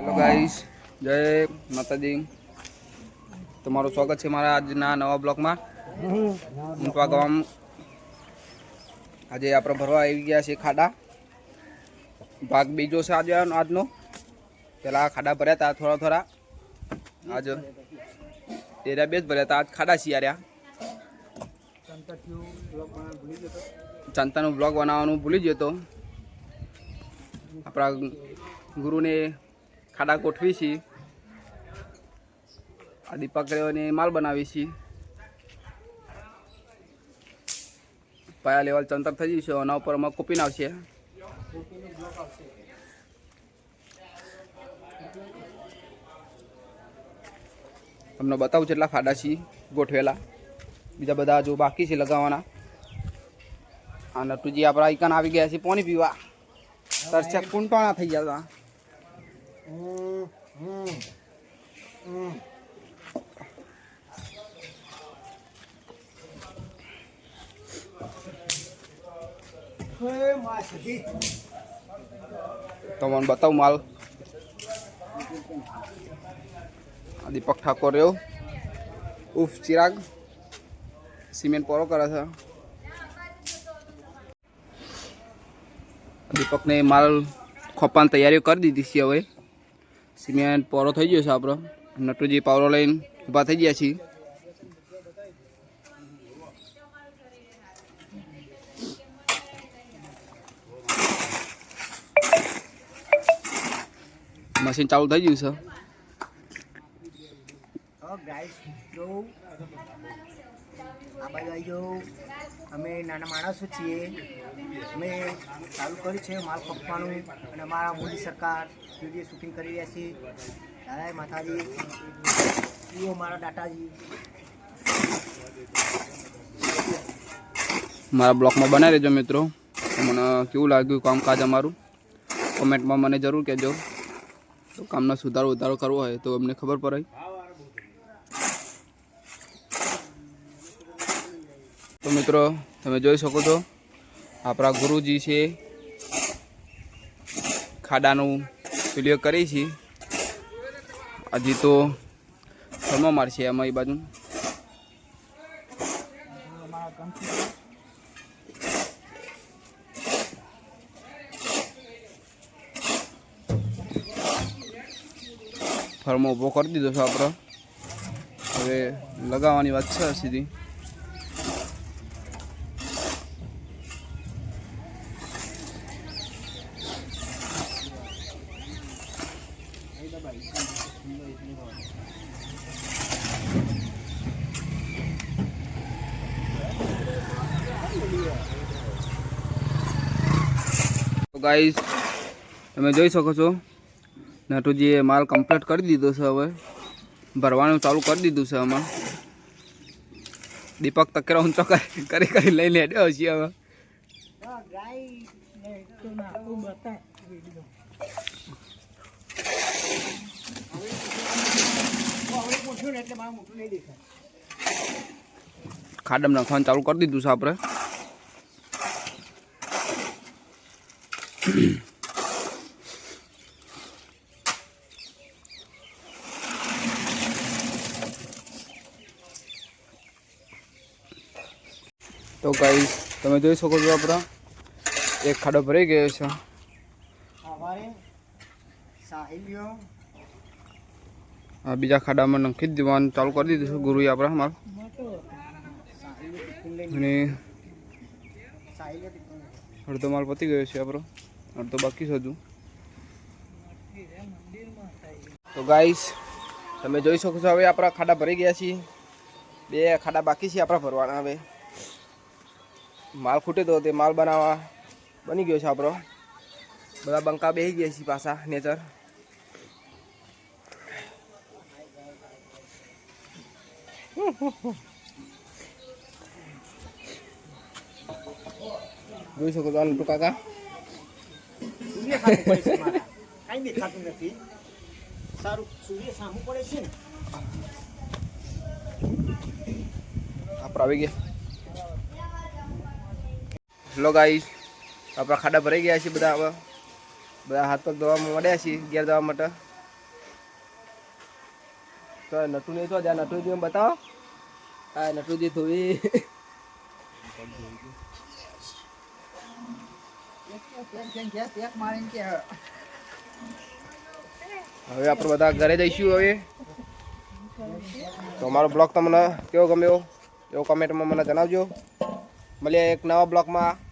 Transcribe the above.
Hello guys જય માતાજી. તમારું સ્વાગત છે મારા આજના નવા બ્લોગમાં. ઊંટવા ગામ. આજે આપણે ભરવા આવી ગયા છે ખાડા. ભાગ બીજો છે આજે આજનો. પહેલાં ખાડા ભર્યા હતા થોડા થોડા. આજ એરિયા બે જ ભર્યા હતા. આજ ખાડા શિયાર્યા ચંતાનું બ્લોગ બનાવવાનું ભૂલી ગયો તો. આપણા ગુરુને ખાડા ગોઠવી છીએ. આ દીપકરીઓને માલ બનાવી છીએ. પાયા લેવલ ચંતર થઈ જશે એના ઉપર અમે કોપીને આવશે. તમને બતાવું કેટલા ખાડા છીએ ગોઠવેલા. બીજા બધા જો બાકી છે લગાવવાના. આ નટુજી આપણા આઈકન આવી ગયા છે. પોની પીવા. તરસ્યા કુંટાણા થઈ ગયા હતા. તમને બતાવું માલ. દીપક ઠાકોર રહ્યો. ઉફ, ચિરાગ. સિમેન્ટ પોરો કરે છે. દીપકને માલ ખોપાની તૈયારીઓ કરી દીધી છે હવે. સિમેન્ટ પોરો થઈ ગયો છે આપણો. નટુજી પાવરો લઈને ઊભા થઈ ગયા છીએ. મશીન ચાલુ થઈ ગયું છે. આ બાજુ આવી જાઉં અમે નાના માણસો છીએ. અમે ચાલુ કર્યું છે માલ કપવાનું અને અમારા મોદી સરકાર વીડિયો શૂટિંગ કરી રહ્યા છીએ દાદાએ માતાજી. જુઓ મારા દાતાજી. મારા બ્લોગમાં બનાવી દેજો મિત્રો. મને કેવું લાગ્યું કામકાજ અમારું? કોમેન્ટમાં મને જરૂર કહેજો. તો કામનો સુધારો વધારો કરવો હોય તો અમને ખબર પડે. તો મિત્રો, તમે જોઈ શકો છો, આપણા ગુરુજી છે, ખાડાનું ક્લિયર કરી છે. હજી તો થર્મો મારશે એ બાજુ. ફર્મો ઊભો કરી દીધો છે આપણો. હવે લગાવવાની વાત છે સીધી તો તમે જોઈ શકો છો, નટુજીએ માલ કમ્પ્લીટ કરી દીધો છે હવે. ભરવાનું ચાલુ કરી દીધું છે આમાં. દીપક તકેરા ઊંચો કરી કરી લઈને હેડ્યો છીએ હવે. ખાડમ નાખવાનું ચાલુ કરી દીધું છે આપણે. તો ગાઈસ તમે જોઈ શકો છો આપણા એક ખાડો ભરાઈ ગયો છે. અમારે આ બીજા ખાડામાં નખી જ દેવાનું ચાલુ કરી દીધું છે ગુરુએ આપણા લઈને અને અડધો માલ પતી ગયો છે આપણો. અડધો બાકી છે હજુ. તો ગાઈસ તમે જોઈ શકો છો હવે આપણા ખાડા ભરી ગયા છીએ. બે ખાડા બાકી છે આપણા ભરવાના હવે. માલ ખૂટે તો તે માલ બનાવવા બની ગયો છે આપણો. બધા બંકા બેસી ગયા છે પાછા, નેચર. જોઈ શકો છો કાકા? સૂર્ય સામું દેખાતું નથી. સારું સૂર્ય સામું પડે છે ને? આપણે આવી ગયા. હેલો ગાઈસ, આપણા ખાડા ભરાઈ ગયા છે બધા હવે બધા હાથ પગ ધોવા મળ્યા છીએ ગેર ધોવા માટે. તો નટુજી તો જ્યાં નટુજી બતાવો. હા નટુજી થોડી હવે આપણે બધા ઘરે જઈશું હવે. તો અમારો બ્લોગ તમને કેવો ગમ્યો? એવો કમેન્ટમાં મને જણાવજો. મળીએ એક નવા બ્લોગમાં.